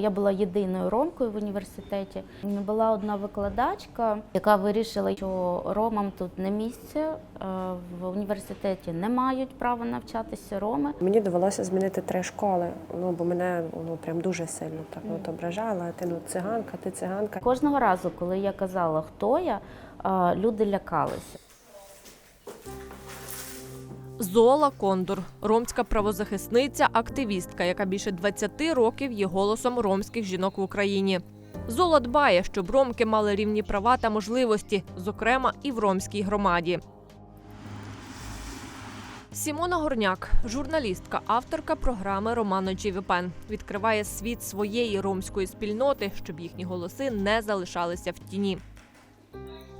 Я була єдиною ромкою в університеті. Була одна викладачка, яка вирішила, що ромам тут не місце е, в університеті не мають права навчатися роми. Мені довелося змінити три школи, ну бо мене ну прям дуже сильно так от ображала. Ти ну циганка, ти циганка. Кожного разу, коли я казала, хто я, е, люди лякалися. Зола Кондор, ромська правозахисниця, активістка, яка більше 20 років є голосом ромських жінок в Україні. Зола дбає, щоб ромки мали рівні права та можливості, зокрема і в ромській громаді. Сімона Горняк, журналістка, авторка програми Романо Джівіпен, відкриває світ своєї ромської спільноти, щоб їхні голоси не залишалися в тіні.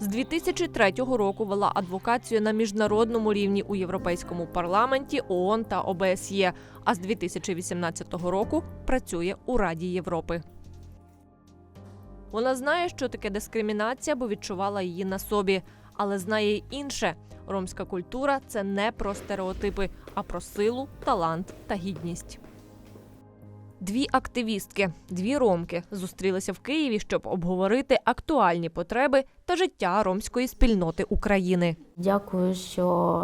З 2003 року вела адвокацію на міжнародному рівні у Європейському парламенті, ООН та ОБСЄ. А з 2018 року працює у Раді Європи. Вона знає, що таке дискримінація, бо відчувала її на собі, але знає й інше. Ромська культура це не про стереотипи, а про силу, талант та гідність. Дві активістки, дві ромки зустрілися в Києві, щоб обговорити актуальні потреби та життя ромської спільноти України. Дякую, що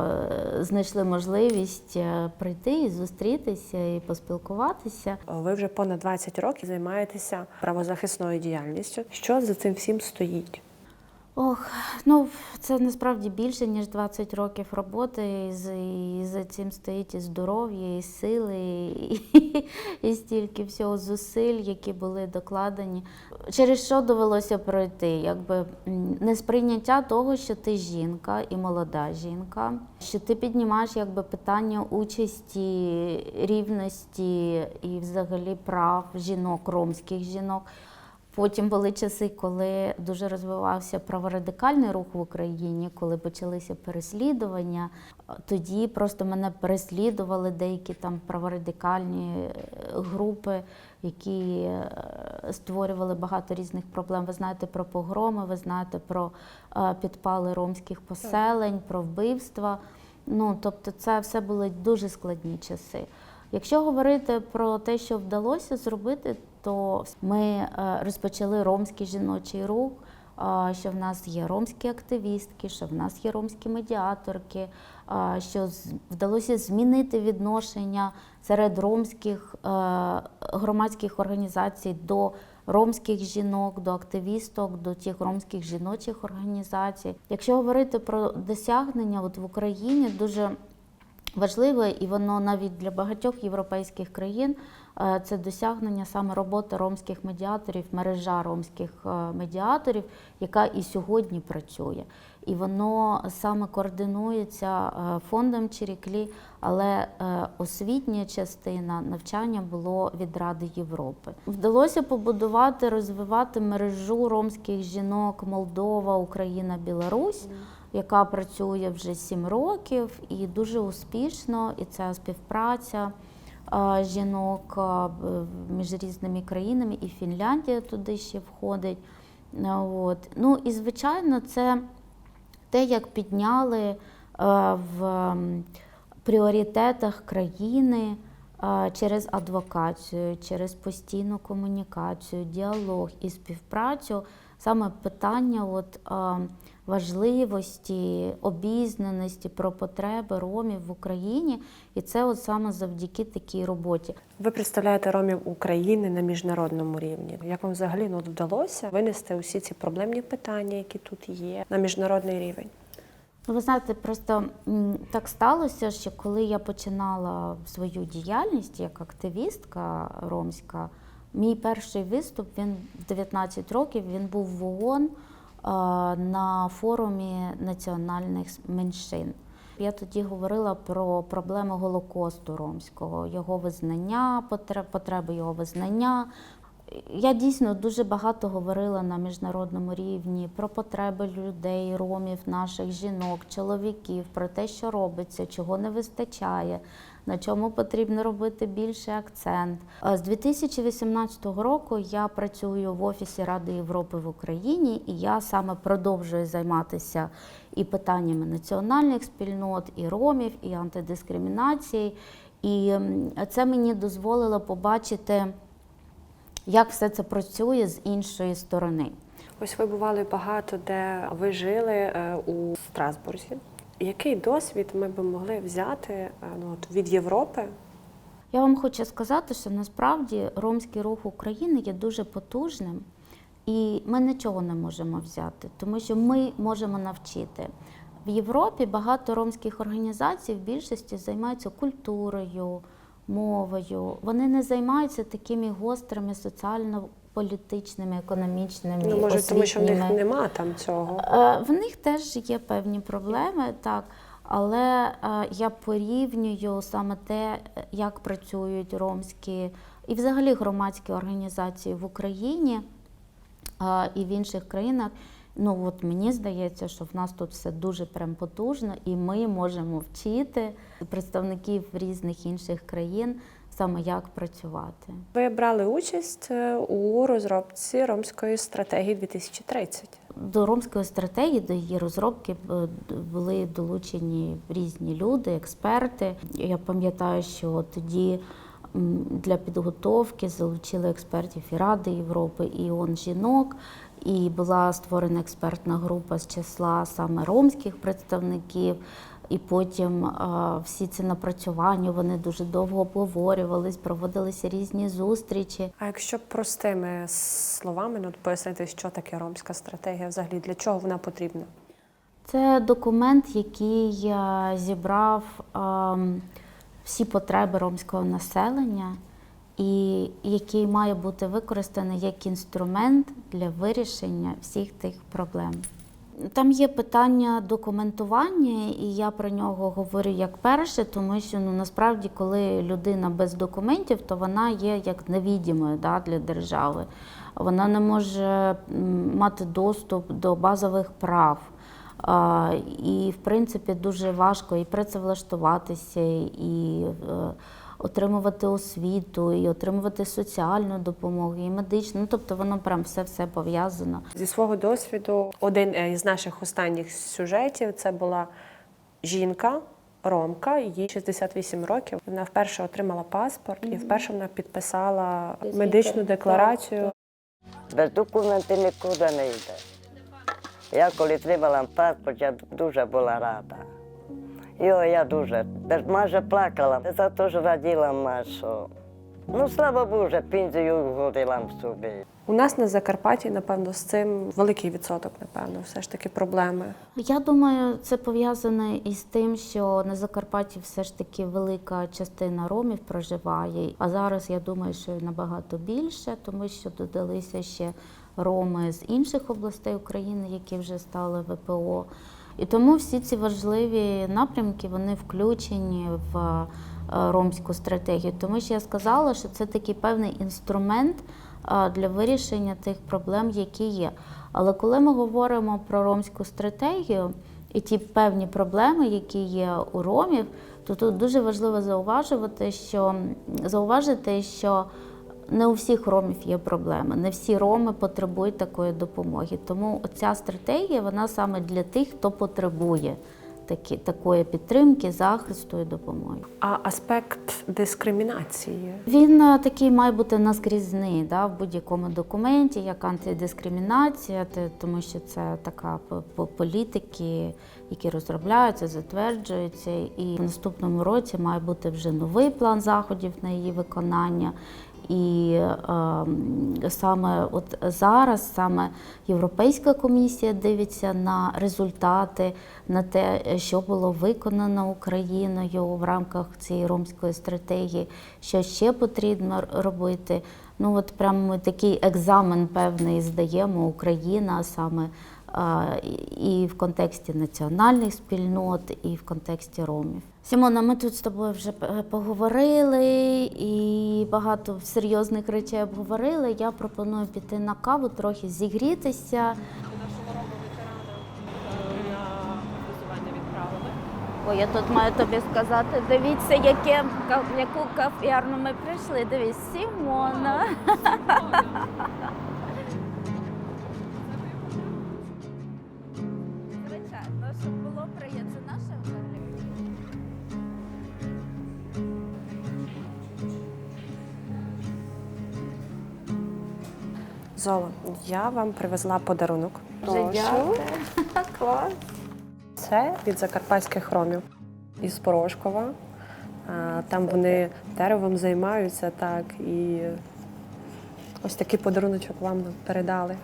е, знайшли можливість е, прийти і зустрітися і поспілкуватися. Ви вже понад 20 років займаєтеся правозахисною діяльністю. Що за цим всім стоїть? Ох, ну це насправді більше ніж 20 років роботи. І за цим стоїть і здоров'я, і сили, і, і стільки всього зусиль, які були докладені. Через що довелося пройти? Якби несприйняття того, що ти жінка і молода жінка, що ти піднімаєш якби питання участі, рівності і взагалі прав жінок, ромських жінок. Потім були часи, коли дуже розвивався праворадикальний рух в Україні, коли почалися переслідування. Тоді просто мене переслідували деякі там праворадикальні е, групи, які е, створювали багато різних проблем. Ви знаєте про погроми, ви знаєте про е, підпали ромських поселень, про вбивства. Ну тобто, це все були дуже складні часи. Якщо говорити про те, що вдалося зробити, то ми е, розпочали ромський жіночий рух. е, Що в нас є ромські активістки, що в нас є ромські медіаторки, е, що вдалося змінити відношення серед ромських громадських організацій до ромських жінок, до активісток, до тих ромських жіночих організацій. Якщо говорити про досягнення, от в Україні дуже важливе, і воно навіть для багатьох європейських країн е, це досягнення саме роботи ромських медіаторів, мережа ромських е, медіаторів, яка і сьогодні працює. І воно саме координується е, фондом Чиріклі, але освітня частина навчання було від Ради Європи. Вдалося побудувати, розвивати мережу ромських жінок Молдова, Україна, Білорусь яка працює вже сім років і дуже успішно. І ця співпраця е, жінок е, між різними країнами, і Фінляндія туди ще входить. Е, От. Ну і звичайно, це те, як підняли в пріоритетах країни через адвокацію, через постійну комунікацію, діалог і співпрацю, саме питання от, е, важливості, обізнаності про потреби ромів в Україні. І це от саме завдяки такій роботі. Ви представляєте ромів України на міжнародному рівні. Як вам взагалі ну, вдалося винести усі ці проблемні питання, які тут є, на міжнародний рівень? Ну, ви знаєте, просто так сталося, що коли я починала свою діяльність як активістка ромська, мій перший виступ він в 19 років він був в ООН на форумі національних меншин. Я тоді говорила про проблеми Голокосту ромського, його визнання, потреб- потреби його визнання. Я дійсно дуже багато говорила на міжнародному рівні про потреби людей, ромів, наших жінок, чоловіків, про те, що робиться, чого не вистачає, на чому потрібно робити більше акцент. Е, З 2018 року я працюю в Офісі Ради Європи в Україні, і я саме продовжую займатися і питаннями національних спільнот, і ромів, і антидискримінації. І це мені дозволило побачити як все це працює з іншої сторони. Ось ви бували багато, де ви жили е, у Страсбурзі. Який досвід ми би могли взяти е, ну, от від Європи? Я вам хочу сказати, що насправді ромський рух України є дуже потужним, і ми нічого не можемо взяти, тому що ми можемо навчити. В Європі багато ромських організацій в більшості займаються культурою, мовою. Вони не займаються такими гострими соціально-політичними, економічними, Ну, може, тому що в них нема там цього. Е, В них теж є певні проблеми, так. Але е, я порівнюю саме те, як працюють ромські і взагалі громадські організації в Україні е, і в інших країнах. Ну от мені здається, що в нас тут все дуже прям потужно, і ми можемо вчити представників різних інших країн саме як працювати. Ви брали участь е, у розробці ромської стратегії 2030. До ромської стратегії, до її розробки е, були долучені різні люди, експерти. Я пам'ятаю, що тоді для підготовки залучили експертів і Ради Європи, і ООН жінок. І була створена експертна група з числа саме ромських представників. І потім е, всі ці напрацювання вони дуже довго обговорювались, проводилися різні зустрічі. А якщо простими словами ну, пояснити, що таке ромська стратегія, взагалі для чого вона потрібна? Це документ, який е, зібрав ем, всі потреби ромського населення, і який має бути використаний як інструмент для вирішення всіх тих проблем. Там є питання документування, і я про нього говорю як перше, тому що ну насправді, коли людина без документів, то вона є як невідімою да, для держави. Вона не може мати доступ до базових прав. І, в принципі, дуже важко і працевлаштуватися, і е, отримувати освіту, і отримувати соціальну допомогу, і медичну. Ну, тобто воно прям все-все пов'язано. Зі свого досвіду, один е, із наших останніх сюжетів це була жінка. Ромка, їй 68 років. Вона вперше отримала паспорт і вперше вона підписала медичну декларацію. Без документів нікуди не йде. Я коли отримала паспорт, я дуже була рада. Йо, я дуже, майже плакала. За те, що раділа Машу. Ну, слава Боже, пенсію вгодила собі. У нас на Закарпатті, напевно, з цим великий відсоток, напевно, все ж таки проблеми. Я думаю, це пов'язане із тим, що на Закарпатті все ж таки велика частина ромів проживає. А зараз я думаю, що набагато більше, тому що додалися ще роми з інших областей України, які вже стали ВПО. І тому всі ці важливі напрямки вони включені в е, ромську стратегію. Тому що я сказала, що це такий певний інструмент е, для вирішення тих проблем, які є. Але коли ми говоримо про ромську стратегію і ті певні проблеми, які є у ромів, то тут дуже важливо зауважувати, що зауважити, що не у всіх ромів є проблеми, не всі роми потребують такої допомоги. Тому ця стратегія вона саме для тих, хто потребує такі, такої підтримки, захисту і допомоги. А аспект дискримінації. Він е, такий має бути наскрізний да, в будь-якому документі, як антидискримінація, тому що це така політики, які розробляються, затверджуються. І в наступному році має бути вже новий план заходів на її виконання. І е, саме от зараз саме Європейська комісія дивиться на результати, на те, що було виконано Україною в рамках цієї ромської стратегії, що ще потрібно робити. Ну от прямо такий екзамен певний здаємо Україна саме і- і в контексті національних спільнот, і в контексті ромів. Сімона, ми тут з тобою вже поговорили і багато серйозних речей обговорили. Я пропоную піти на каву, трохи зігрітися. Ой, я тут маю тобі сказати, дивіться, яке, яку кав'ярню ми прийшли. Дивись, Сімона. Золо, я вам привезла подарунок. Дуже дякую. Клас. Це від закарпатських ромів із Порошкова. Там вони деревом займаються так і ось такий подаруночок вам передали.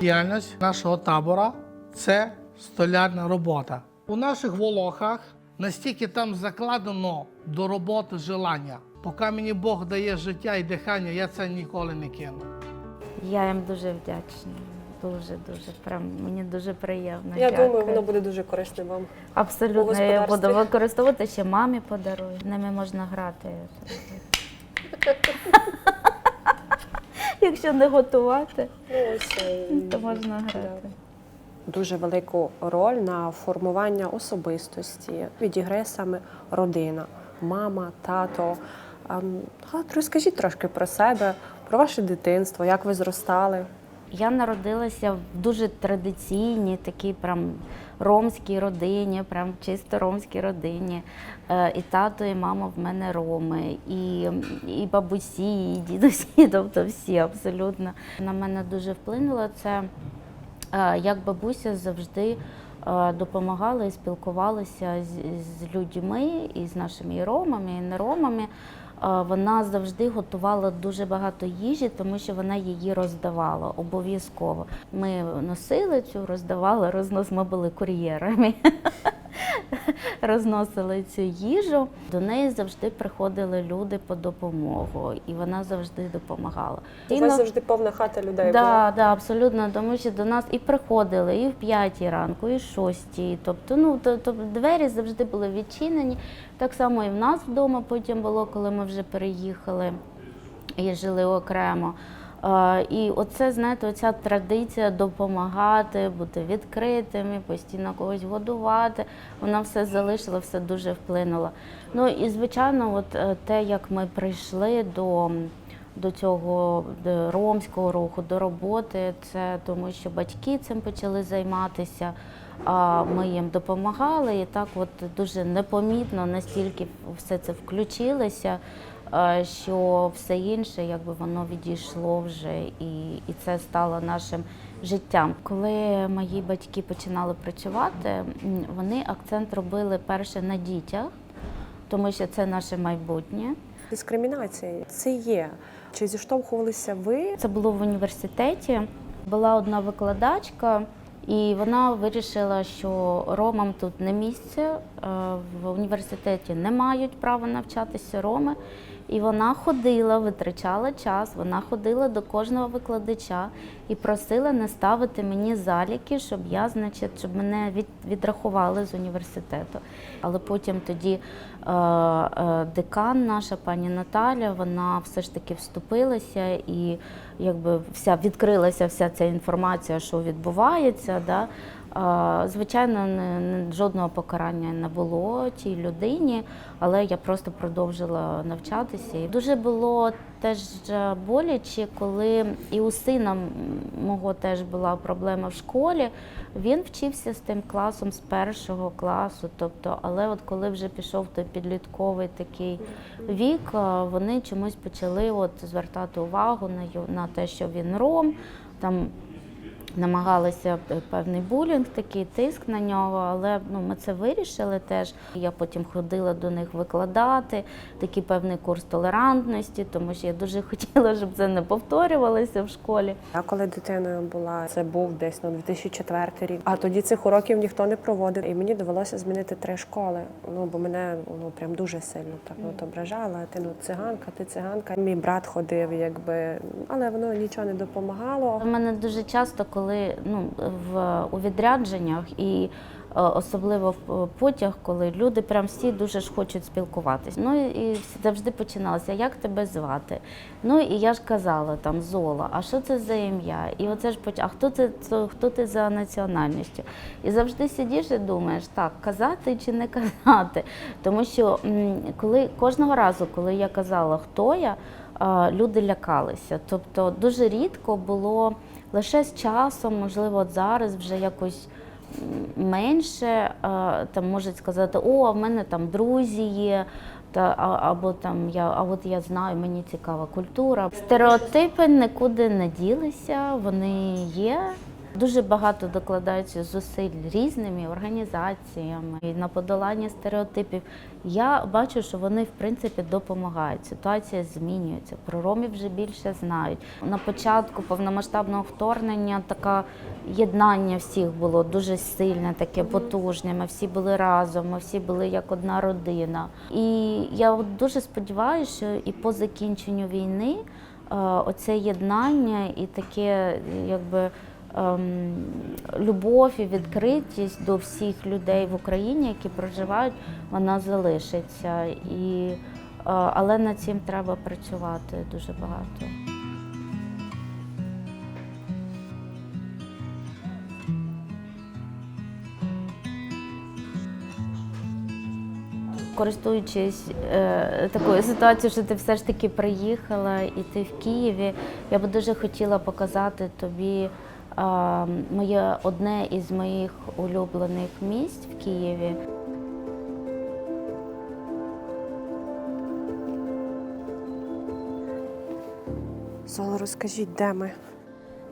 Діяльність нашого табора це столярна робота. У наших волохах настільки там закладено до роботи желання. Поки мені Бог дає життя і дихання, я це ніколи не кину. Я їм дуже вдячна. Дуже, дуже. Прям мені дуже приємно. Я Дякую. думаю, воно буде дуже корисним вам. Абсолютно, я буду використовувати, ще мамі подарую. Ними можна грати. Якщо не готувати, Ну, е, то можна грати. дуже велику роль на формування особистості відіграє саме родина, мама, тато. А, розкажіть трошки про себе, про ваше дитинство, як ви зростали. Я народилася в дуже традиційній, такій прям ромській родині, прям чисто ромській родині. Е, І тато, і мама в мене роми, і, і бабусі, і дідусі, тобто всі абсолютно. На мене дуже вплинуло це, е, як бабуся завжди е, допомагала і спілкувалася з, з людьми, і з нашими і ромами, і не ромами. Е, Вона завжди готувала дуже багато їжі, тому що вона її роздавала обов'язково. Ми носили цю, роздавали, рознос. Ми були кур'єрами. Розносили цю їжу. До неї завжди приходили люди по допомогу, і вона завжди допомагала. У І вас завжди повна хата людей була. Да, да, абсолютно, тому що до нас і приходили і в п'ятій ранку, і в шостій. Тобто, ну то, то двері завжди були відчинені. Так само і в нас вдома потім було, коли ми вже переїхали і жили окремо. І оце, знаєте, оця традиція допомагати, бути відкритими, постійно когось годувати. Вона все залишила, все дуже вплинуло. Ну і звичайно, от е, те, як ми прийшли до до цього до ромського руху, до роботи. Це тому, що батьки цим почали займатися. А ми їм допомагали, і так от дуже непомітно настільки все це включилося, що все інше, якби воно відійшло вже, і, і це стало нашим життям. Коли мої батьки починали працювати, вони акцент робили перше на дітях, тому що це наше майбутнє. Дискримінація це є. Чи зіштовхувалися ви? Це було в університеті. Була одна викладачка, і вона вирішила, що ромам тут не місце, е, в університеті не мають права навчатися роми. І вона ходила, витрачала час, вона ходила до кожного викладача і просила не ставити мені заліки, щоб я, значить, щоб мене відрахували з університету. Але потім тоді е, е, декан, наша пані Наталя, вона все ж таки вступилася і якби вся відкрилася вся ця інформація, що відбувається. Да? Звичайно, не, жодного покарання не було тій людині, але я просто продовжила навчатися. Дуже було теж е, боляче, коли і у сина мого теж була проблема в школі. Він вчився з тим класом з першого класу. Тобто, але от коли вже пішов той підлітковий такий вік, е, вони чомусь почали от звертати увагу на на те, що він ром. Там намагалися е, певний булінг, такий тиск на нього, але ну, ми це вирішили теж. Я потім ходила до них викладати такий певний курс толерантності, тому що я дуже хотіла, щоб це не повторювалося в школі. Я коли дитиною була, це був десь на 2004 рік. А тоді цих уроків ніхто не проводив. І мені довелося змінити три школи. Ну бо мене ну прям дуже сильно так от ображала. Ти ну циганка, ти циганка. Мій брат ходив, якби, але воно нічого не допомагало. У мене дуже часто, коли ну в у відрядженнях і е, особливо в потяг, коли люди прям всі дуже ж хочуть спілкуватися. Ну і завжди починалося, як тебе звати? Ну і я ж казала там Зола, а що це за ім'я? І оце ж а хто це, хто ти за національністю? І завжди сидиш і думаєш, так, казати чи не казати. Тому що коли кожного разу, коли я казала, хто я, е, люди лякалися. Тобто дуже рідко було лише з часом, можливо, от зараз вже якось менше там можуть сказати, о, а в мене там друзі є. Та, або там я, а от я знаю, мені цікава культура. Стереотипи нікуди не ділися, вони є. Дуже багато докладаються зусиль різними організаціями і на подолання стереотипів. Я бачу, що вони в принципі допомагають. Ситуація змінюється. Про ромів вже більше знають. На початку повномасштабного вторгнення таке єднання всіх було дуже сильне, таке потужне. Ми всі були разом, ми всі були як одна родина. І я от дуже сподіваюся, що і по закінченню війни е, оце єднання і таке, якби. Ем, Любов і відкритість до всіх людей в Україні, які проживають, вона залишиться. І, е, але над цим треба працювати дуже багато. Користуючись е, такою ситуацією, що ти все ж таки приїхала і ти в Києві, я би дуже хотіла показати тобі моє одне із моїх улюблених місць в Києві. Золо, розкажіть, де ми?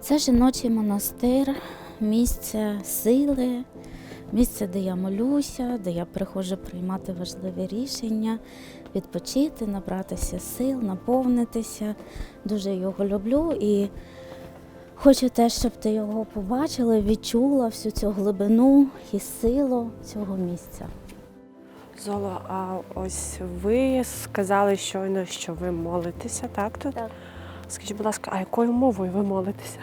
Це жіночий монастир, місце сили, місце, де я молюся, де я приходжу приймати важливі рішення, відпочити, набратися сил, наповнитися. Дуже його люблю і хочу теж, щоб ти його побачила, відчула всю цю глибину і силу цього місця. Золо, а ось ви сказали щойно, що ви молитеся, так тут? Так. Скажіть, будь ласка, а якою мовою ви молитеся?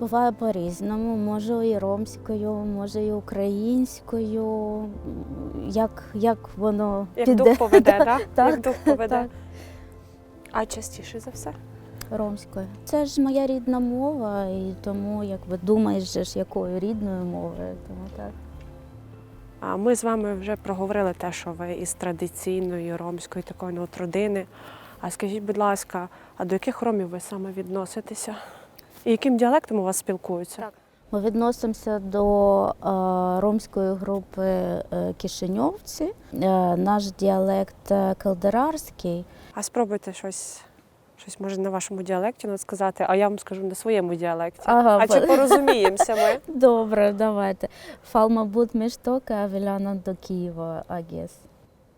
Буває по-різному, може і ромською, може і українською. Як, як воно Як піде. дух поведе, так? так, Як дух поведе. так. А частіше за все? Ромською. Це ж моя рідна мова, і тому якби думаєш, ж, якою рідною мовою. Тому так. А ми з вами вже проговорили те, що ви із традиційної ромської такої ну, от родини. А скажіть, будь ласка, а до яких ромів ви саме відноситеся? І яким діалектом у вас спілкуються? Так. Ми відносимося до е, ромської групи е, кишиньовці. Е, наш діалект е, калдерарський. А спробуйте щось, щось може на вашому діалекті ну, сказати, а я вам скажу на своєму діалекті. Ага, а чи порозуміємося ми? Добре, давайте. Фалма бут міштока, Віляна до Києва, агес.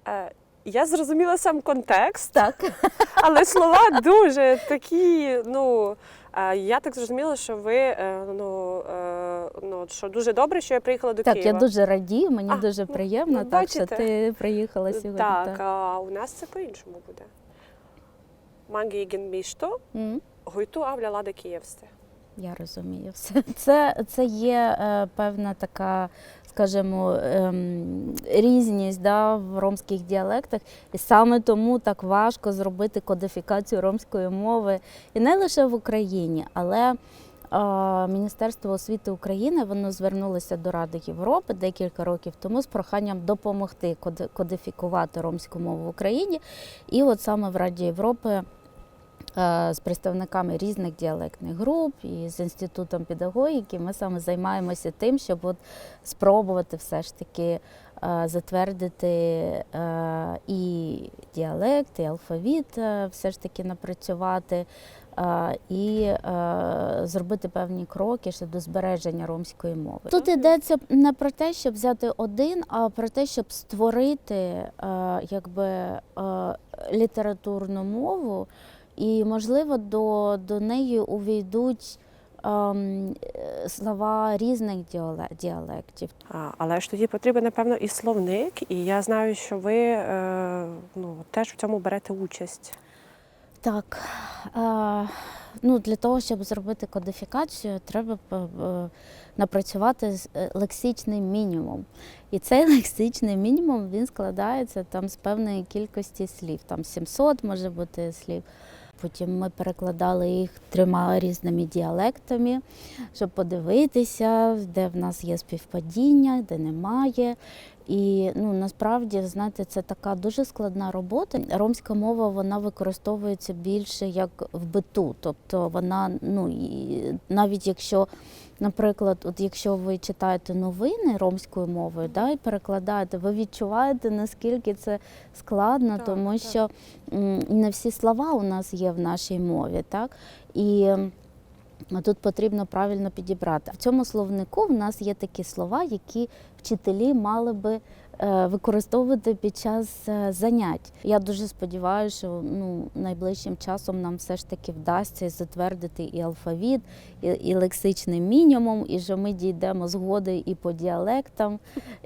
Е, я зрозуміла сам контекст, Так. але слова дуже такі. Ну е, я так зрозуміла, що ви е, ну, ну що дуже добре, що я приїхала до Так, Києва. я дуже радію, мені А, дуже ну, приємно, ну, так, що ти приїхала сьогодні. Так, а у нас це по-іншому буде. Магіген місто, М, гойту авля ладе київсте. Я розумію все. Це, це є е, певна така, скажімо, ем, різність да, в ромських діалектах, і саме тому так важко зробити кодифікацію ромської мови. І не лише в Україні, але е, Міністерство освіти України воно звернулося до Ради Європи декілька років тому з проханням допомогти коди- кодифікувати ромську мову в Україні. І от саме в Раді Європи е, з представниками різних діалектних груп і з інститутом педагогіки ми саме займаємося тим, щоб от спробувати все ж таки е, затвердити е, і діалект, і алфавіт, е, все ж таки напрацювати. е, І е, зробити певні кроки щодо збереження ромської мови. Тут йдеться не про те, щоб взяти один, а про те, щоб створити е, якби е, літературну мову, і, можливо, до, до неї увійдуть ем, слова різних діалектів. А, але ж тоді потрібен, напевно, і словник, і я знаю, що ви е, ну, теж в цьому берете участь. Так, е, ну, для того, щоб зробити кодифікацію, треба напрацювати з- е, лексичний мінімум. І цей лексичний мінімум він складається там з певної кількості слів. Там 700 може бути слів. Потім ми перекладали їх трьома різними діалектами, щоб подивитися, де в нас є співпадіння, де немає. І ну насправді знаєте, це така дуже складна робота. Ромська мова вона використовується більше як в биту, тобто вона ну навіть якщо. Наприклад, от якщо ви читаєте новини ромською мовою, да, і перекладаєте, ви відчуваєте, наскільки це складно, Так, тому так. що м, не всі слова у нас є в нашій мові, так? І тут потрібно правильно підібрати. В цьому словнику в нас є такі слова, які вчителі мали би використовувати під час е, занять. Я дуже сподіваюся, що ну, найближчим часом нам все ж таки вдасться затвердити і алфавіт, і, і лексичний мінімум, і що ми дійдемо згоди і по діалектам.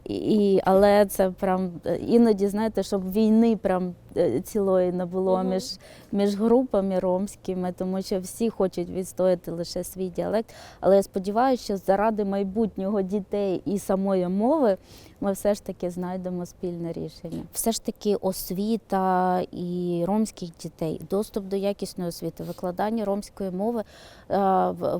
І, і, але це прям е, іноді, знаєте, щоб війни прям е, цілої не було між, між групами ромськими, тому що всі хочуть відстояти лише свій діалект. Але я сподіваюся, що заради майбутнього дітей і самої мови ми все ж таки знайдемо спільне рішення. Все ж таки освіта і ромських дітей, доступ до якісної освіти, викладання ромської мови, е,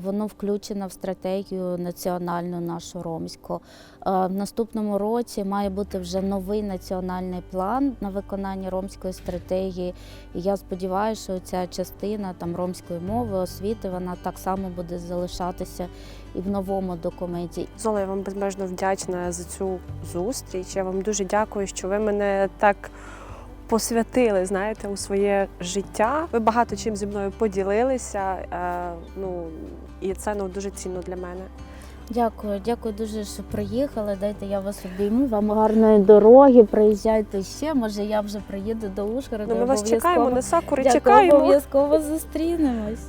воно включено в стратегію національну нашу ромську. Е, В наступному році має бути вже новий національний план на виконання ромської стратегії. І я сподіваюся, що ця частина там ромської мови, освіти, вона так само буде залишатися і в новому документі. Зола, я вам безмежно вдячна за цю зустріч. Я вам дуже дякую, що ви мене так посвятили, знаєте, у своє життя. Ви багато чим зі мною поділилися. Е, ну і це ну дуже цінно для мене. Дякую, дякую дуже, що приїхали. Дайте я вас обійму. Вам гарної дороги. Приїжджайте ще. Може, я вже приїду до Ужгорода. Ну, ми вас чекаємо на сакури. Дякую, Чекаємо. обов'язково зустрінемось.